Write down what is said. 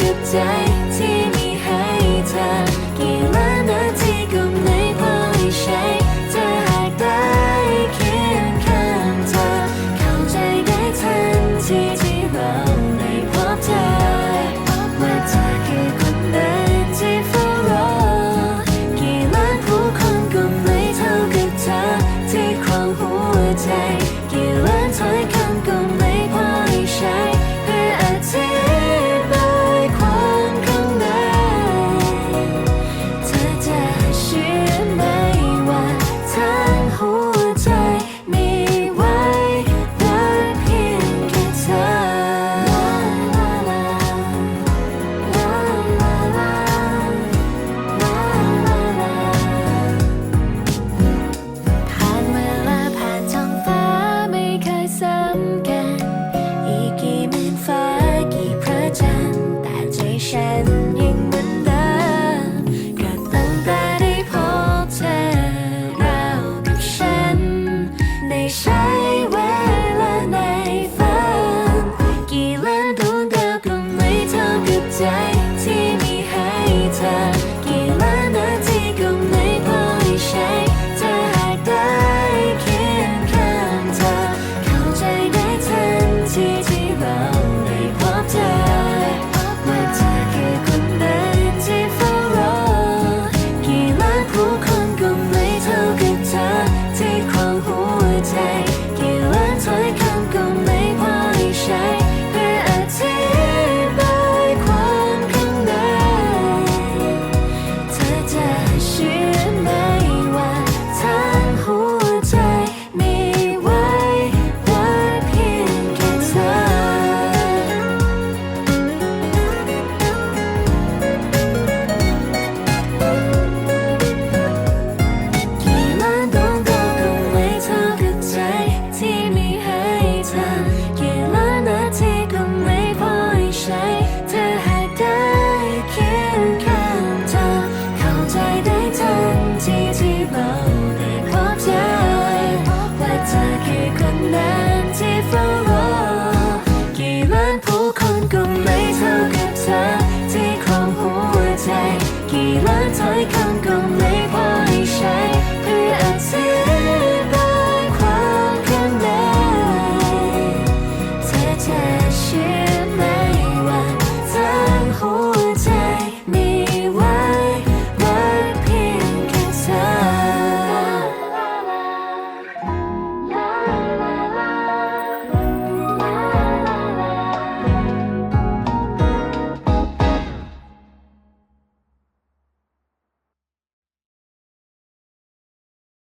กับใจที่มีให้เธอ ใจที่มีให้เธอ ใจ กี่ล้านถ้อยคำก็